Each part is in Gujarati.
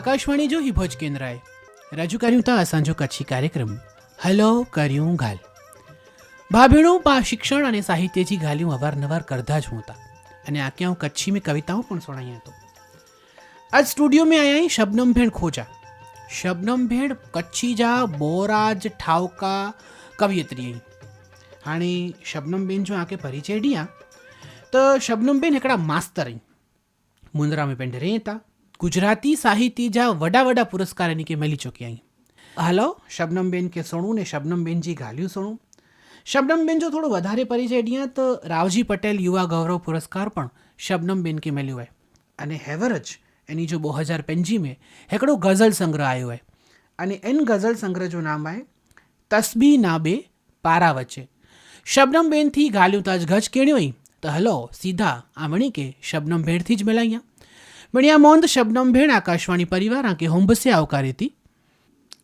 આકાશવાણી જો હિભોજ કેન્દ્રાએ. રજૂ કર્યું હતા સાંજો કચ્છી કાર્યક્રમ. હલો, કર્યું ગાલ. ભાભીણું પા શિક્ષણ અને સાહિત્યથી ગાલ્યું અવારનવાર કરતા જ હોતા. અને આ ક્યાં કચ્છી મેં કવિતાઓ પણ સુણાઈ હતો આજ સ્ટુડિયો મેં આયા શબનમ ભેણ ખોજા. શબનમ ભેણ કચ્છી જા, બોરાજ, ઠાવકા, કવિયત્રી હાણે શબનમબેન જો આંકે પરિચય ડિયા, તો શબનમબેન એકડા માસ્તર મુંદરા મેં પેંડ રહેતા ગુજરાતી સાહિત્ય જા વડા વડા પુરસ્કાર એની કે મેલી ચૂક્યા હલો, શબનમબેન કે સોણું ને શબનમબેનજી ઘાલ્યું સોણું. શબનમબેન જો થોડો વધારે પરિચય ડિયા તો રાવજી પટેલ યુવા ગૌરવ પુરસ્કાર પણ શબનમબેન કે મેલ્યું હોય. અને હેવરજ એની જો બે હજાર પંજીમે હેકડો ગઝલ સંગ્રહ આવ્યો હોય. અને એન ગઝલ સંગ્રહ જો નામ આય, તસ્બી નાબે પારા વચ્ચે. શબનમબેનથી ગાલ્યું તાજ ગજ કેણ્યો તો હલો, સીધા આમણી કે શબનમ ભેળથી જ મેલાયા મણિયામોંદ શબનમબેન આકાશવાણી પરિવાર આંકે હોંબસે આવકારેતી.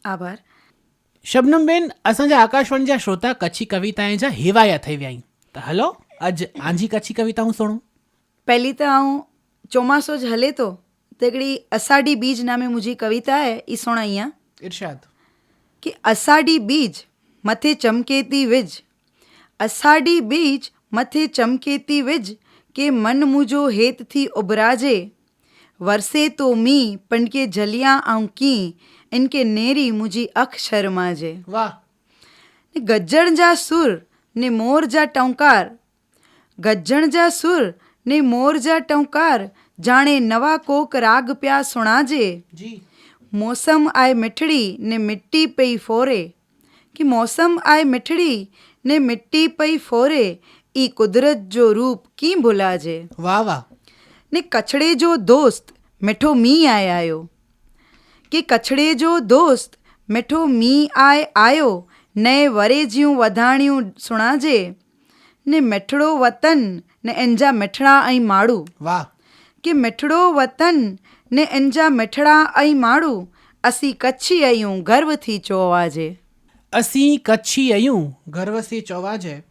આભાર. શબનમબેન અસાંજા आकाशवाणी जा श्रोता કચ્છી કવિતાએ જા હેવાયા થઈ વ્યાઈ. તો હલો આજ આંજી કચ્છી કવિતા હું સુણું? પહેલી તો હું ચોમાસો જ હલે તો તેગડી અષાઢી બીજ નામે મુજી કવિતા હે ઈ સુણ અહીંયા. ઇરશાદ. કે અષાઢી બીજ મથે ચમકેતી વીજ અષાઢી બીજ મથે ચમકેતી વીજ કે મન મુજો હેતથી ઉભરાજે વરસે તો મી પણ કે જલિયા આઉંકી એન કે નેરી મુજી અખ શરમાજે વાહ ગજ્જણ જા સુર ને મોર જા ટંકાર ગજ્જણ જા સુર ને મોર જા ટંકાર જાણે નવા કોક રાગ પ્યા સુણાજે મોસમ આય મીઠડી ને મિટ્ટી પઈ ફોરે કે મોસમ આય મીઠડી ને મિટ્ટી પઈ ફોરે ઈ કુદરત જો રૂપ કી ભૂલાજે વાહ વાહ ને કછડે જો દોસ્ત મેઠો મી આય આયો. કે કછડે જો દોસ્ત મેઠો મી આય આયો ને વરે જ્યું વધાણ્યું સુણાજે ને મેઠડો વતન ને એંજા મેઠડા અહીં માડું વાહ. કે મેઠડો વતન ને એંજા મેઠડા અહીં માડું અસી કચ્છી અયું ગર્વથી ચોવાજે. અસી કચ્છી અયું ગર્વથી ચોવાજે.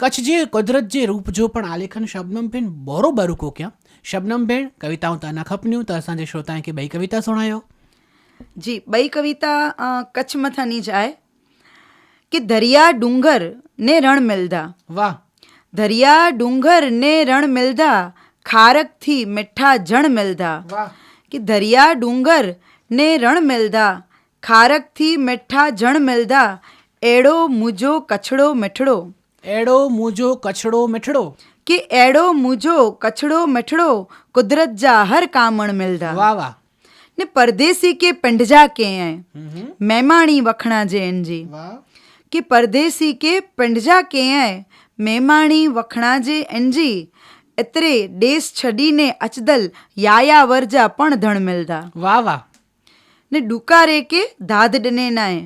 કચ્છ જે કુદરત જે રૂપ જો પણ આલેખન શબ્દમ પિન બરોબર કો ક્યાં? શબનમ બેન કવિતાઓ તના ખપન્યું તો અસાંજે શ્રોતાએ કે બઈ કવિતા સુણાયો. જી બઈ કવિતા અ, કચ્છ મથાની જ आहे કે દરિયા ડુંગર ને રણ મિલદા. વાહ. દરિયા ડુંગર ને રણ મિલદા ખારકથી મીઠા જણ મિલદા. વાહ. કે દરિયા ડુંગર ને રણ મિલદા ખારકથી મીઠા જણ મિલદા એડો મુજો કછડો મીઠડો. એડો મૂજો કછડો મીઠડો. કે એડો મૂજો કછડો મીઠડો કુદરત જા હર કામણ મિલદા વાહ વાહ. ને પરદેસી કે પિંડજા કે મહેમાણી વખણા જૈન જી કે પરદેસી કે પિંડજા કે મહેમાણી વખણા જે એનજી. એત્રે દેશ છડીને અચદલ યાયા વરજા પણ ધણ મિલદા વાહ વાહ. ને ડુકારે કે ધાદ ડને નાય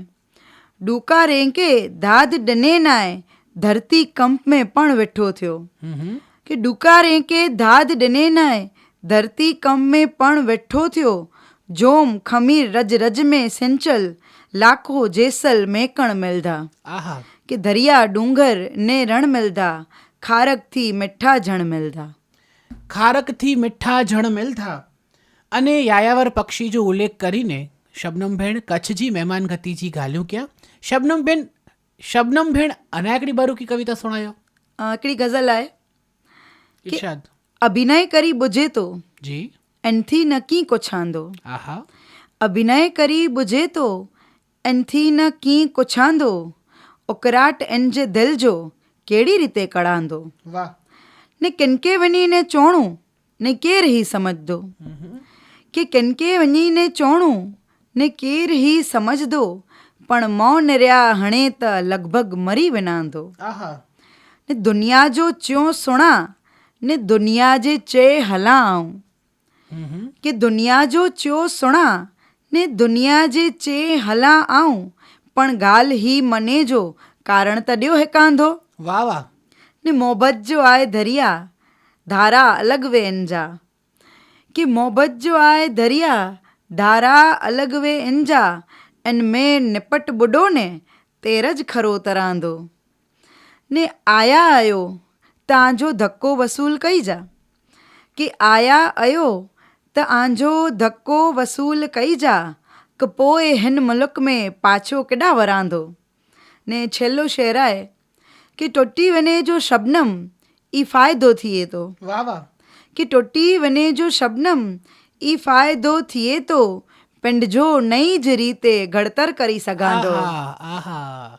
ડુકારે કે ધાદ ડને નાય ધરતી કંપ મેં પણ વેઠો થયો. કે ડુકારે કે ધાદ ડને નાય ધરતી કંપ મેં પણ વેઠો થયો. જોમ ખમીર રજ રજ મેં સેન્ચલ લાખો જેસલ મેકણ મેલધા. કે દરિયા ડુંગર ને રણ મેલધા ખારકથી મીઠા જણ મેલધા. ખારકથી મીઠા જણ મેલધા. અને યાયાવર પક્ષી જો ઉલ્લેખ કરીને શબનમબેન કચ્છજી મહેમાન ગતિજી ગાલ્યું ક્યાં? શબનમબેન શબનમ ભેણ અને આકડી બારૂકી કવિતા સુણાયો? આકડી ગઝલ આય ઇરશાદ અભિનય કરી બુજે તો જી. એનથી નકી કો છાંદો આહા. અભિનય કરી બુજે તો એનથી નકી કો છાંદો ઓકરાટ એન જે દિલ જો કેડી રીતે કળાંદો. વાહ. ને કેનકે વનીને ચોણું ને કે રહી સમજદો. કે કેનકે વનીને ચોણું ને કે રહી સમજદો. પણ મૌન રહ્યા હણે त લગભગ મરી વિનાંધો. ને દુનિયા જો ચ્યો સુણા ને દુનિયા જે ચે હલાઉં. કે દુનિયા જો ચ્યો સુણા ને દુનિયા જે ચે હલા આઉં પણ ગાલ હી મને જો કારણ તડ્યો હે કાંધો. વાહ વાહ. ને મોહબત જો આય ધરિયા ધારા અલગ વે અંજા કે મોહબત જો આય ધરિયા ધારા અલગ વે અંજા અન મેં નિપટ બુડો ને તેરજ ખરો તરાંધો ને આયા આયો તાંજો ધક્કો વસૂલ કઈ જા કે આયા આયો त आंजो धको वसूल कई जा क पोइ हिन मुल्क़ में पाछो केॾा वरांदो ने छेलो शेर आहे कि टुटी वञे जो शबनम ई फ़ाइदो थिए थो वाह वाह कि टुटी वञे जो शबनम ई फ़ाइदो थिए थो પિંડજો નહીં જ રીતે ઘડતર કરી સગાંદો આહા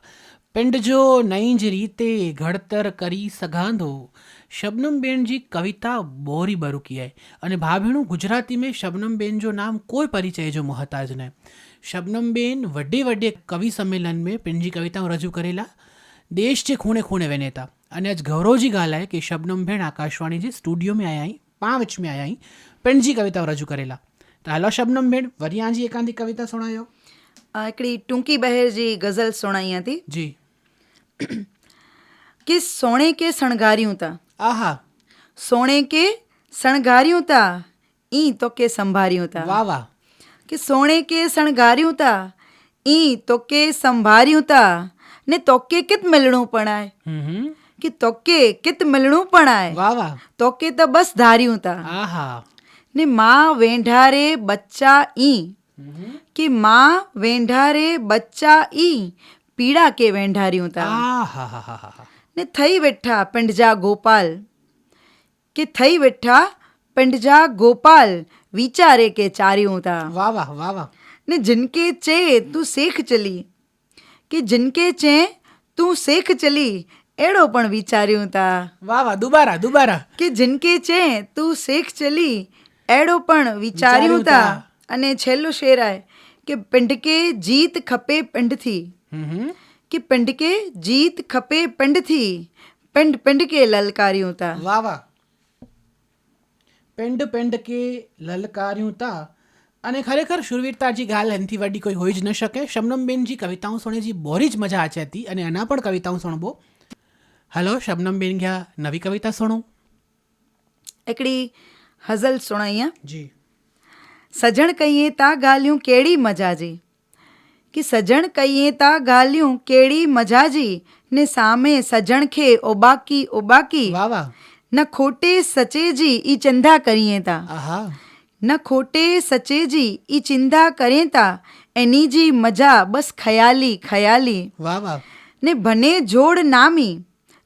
પિંડજો નહીં જ રીતે ઘડતર કરી સગાંદો શબનમબેનજી કવિતા બોરી બરુકીએ અને ભાભીણું ગુજરાતી મેં શબનમબેન જો નામ કોઈ પરિચય જો મોહતાજ ને શબનમબેન વડે વડે કવિ સંમેલન મેં પિંડજી કવિતાઓ રજૂ કરેલા. દેશ જે ખૂણે ખૂણે વેનેતા અને આજ ગૌરવજી ગાલાએ કે શબનમબેન આકાશવાણી જે સ્ટુડિયો મેં આયા અહીં પાંચ મેં આયા અહીં પિંડજી કવિતાઓ રજૂ કરેલા. તો હાલો શબનમ બેન વરિયાજી એકાંતી કવિતા સુણાયો. એકડી ટૂંકી બહેર જે ગઝલ સુણાઈ હતી. જી. કે સોણે કે શણગાર્યું તા? આહા. સોણે કે શણગાર્યું તા? ઈ તો કે સંભાર્યું તા. વાહ વાહ. કે સોણે કે શણગાર્યું તા? ઈ તો કે સંભાર્યું તા. ને તો કે કિત મિલણું પણાય? કે તો કે કિત મિલણું પણાય? વાહ વાહ. તો કે તો બસ ધાર્યું તા. આહા. ને માં વેંઢારે બચ્ચા ઈ. કે માં વેંઢારે બચ્ચા ઈ. પીડા કે વેંઢાર્યું તા ને થઈ બેઠા પિંડજા ગોપાલ. કે થઈ બેઠા પિંડજા ગોપાલ. વિચારે કે ચાર્યું તા વાહ વાહ વાહ વાહ. ને જિનકે ચે તું શેખ ચલી. કે જિનકે ચે તું શેખ ચલી. એડો પણ વિચાર્યું તા વાહ વાહ દુબારા દુબારા. કે જિનકે ચે તું શેખ ચલી. એડો પણ વિચાર્યું તા અને છેલ્લો શેર આય કે પિંડ કે જીત ખપે પિંડથી. કે પિંડ કે જીત ખપે પિંડથી. પિંડ પિંડ કે લલકાર્યું તા. વાહ વાહ. પિંડ પિંડ કે લલકાર્યું તા. અને ખરેખર શૂરવીરતાજી ગાલ એનથી વડી કોઈ હોઈ જ ન શકે. શબનમબેનજી કવિતાઓ સોણેજી બોરી જ મજા આચી હતી અને એના પણ કવિતાઓ સોણબો. હલો શબનમબેન ગયા નવી કવિતા સોણો. એકડી હઝલ સુણાઈયા? જી. સજણ કહીએ તા ગાલ્યું કેડી મજાજી? કે સજણ કહીએ તા ગાલ્યું કેડી મજાજી? ને સામે સજણ ખે ઓબાકી ઓબાકી. વાહ વાહ. ન ખોટે સચેજી ઈ ચિંધા કરીએ તા. આહા. ન ખોટે સચેજી ઈ ચિંધા કરે તા. એની જી મજા બસ ખયાલી ખયાલી. વાહ વાહ. ને ભને જોડ નામી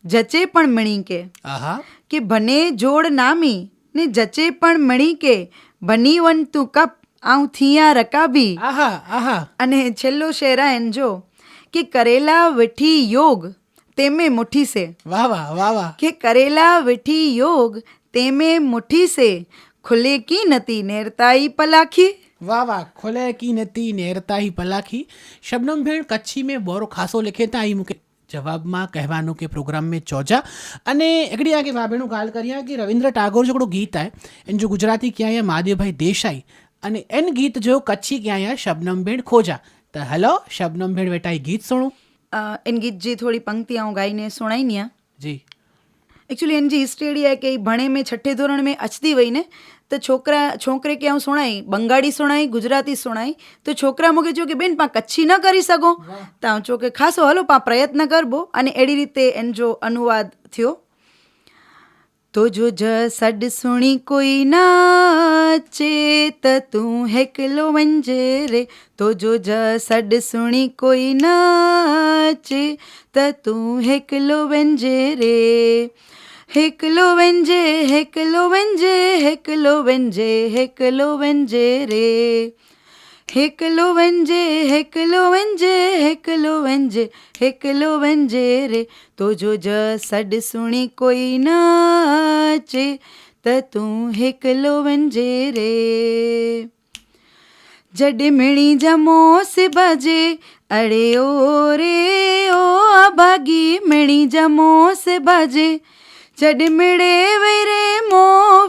જચે પણ મણી કે. આહા. કે ભને જોડ નામી ને જચે પણ મણી કે બની વન તું કપ આઉં થિયા રકાબી આહા આહા અને છેલ્લો શેરા એન જો કે કરેલા વિઠી યોગ તેમે મુઠ્ઠી સે વાહ વાહ વાહ વાહ કે કરેલા વિઠી યોગ તેમે મુઠ્ઠી સે ખુલે કી નતી નેરતાઈ પલાખી વાહ વાહ ખોલે કી નતી નેરતા હી પલાખી શબનમ ભેણ કચ્છી में બોરો ખાસો लिखे था ई मूंखे જવાબમાં કહેવાનું કે પ્રોગ્રામ મેં ચોજા. અને એકડી આગે ભાભેણું ગાલ કર્યા કે રવિન્દ્ર ટાગોર જોકડો ગીત આય. એન જો ગુજરાતી ક્યાં યા મહાદેવભાઈ દેસાઈ. અને એન ગીત જો કચ્છી ક્યાં યા શબનમ ભેણ ખોજા. તો હેલો શબનમ ભેણ બેટા એ ગીત સુણું. એન ગીત જે થોડી પંક્તિ હું ગાઈને સુણાઈ ન્યા. જી. एक्चुअली हिन जी हिस्ट्री अहिड़ी आहे की भणे में छठे धोरण में अचंदी वई न त छोकिरा छोकिरे खे आउं सुणाई बंगाड़ी सुणाई गुजराती सुणाई त छोकिरा मूंखे चयो की बेन पाण कच्छी न करे सघो त आउं चयो की ख़ासो हलो पाण प्रयत्न करबो अने अहिड़ी રીતે એન જો અનુવાદ થયો તો જો જ સડ સુણી કોઈ નાચે त તું હેકલો વંજે રે તો જો જ સડ સુણી કોઈ નાચે त તું હેકલો વંજે રે हिकिलो वञिजे हिकिलो वञिजे हिकिलो वञिजे हिकिलो वञिजे रे हिकिलो वञिजे हिकिलो वञिजे हिकिलो वञिजे हिकिलो वञिजे रे तुंहिंजो ज सॾ सुणी कोई नाचे त तूं हिकिलो वञिजे रे जॾहिं मिणी जमोस बाजे अड़े ओ रे ओ अभागी मिणी जमोस बाजे जॾहिं मिड़े वेरे मो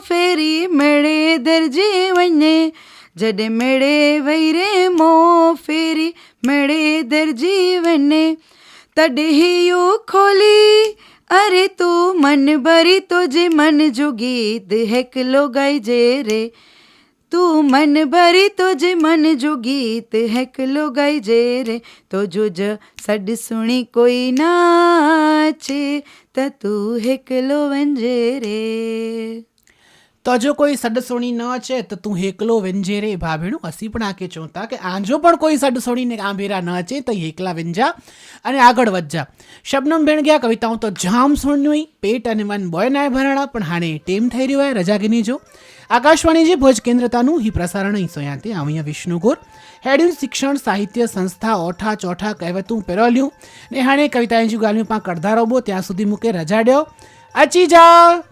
फेरी मिड़े दर्जी वञे जॾहिं मिड़े वई रे मो फेरी मिड़े दर्जी वञे तॾहिं इहो खोली अरे तू मन भरी तुंहिंजे मन जो गीत हिकिलो ॻाइजे रे तू मन भरी तुंहिंजे मन जो गीत हिकिलो ॻाइजे रे तुंहिंजो ज सॾ सुणी कोई नाचे त त તતુ હેકલો વંજે રે તો જો કોઈ સડસોણી ન છે, તો તું હેકલો વેંજે રે ભાભીણું, હસી પણ આંખે ચોંતા કે આંજો પણ કોઈ સડસોણીને આંભેરા ન છે તો હેકલા વેંજા. અને આગળ વધજા. શબનમ ભેણ ગયા કવિતાઓ તો જામ સુણ્યું પેટ અને મન બોય નાય ભરાણા, પણ હાણે ટેમ થઈ રહ્યો હોય, રજા ગીની જો. આકાશવાણી જે ભોજ કેન્દ્રતાનું હિ પ્રસારણ અહીં સોયાતે. અહીંયા વિષ્ણુગોર હેડ્યું શિક્ષણ સાહિત્ય સંસ્થા ઓઠા ચોઠા કહેવતું પેરોલ્યું. ને હાણે કવિતા ગાલ્યું પા કડધા રોબો ત્યાં સુધી મૂકે રજાડ્યો અચી જા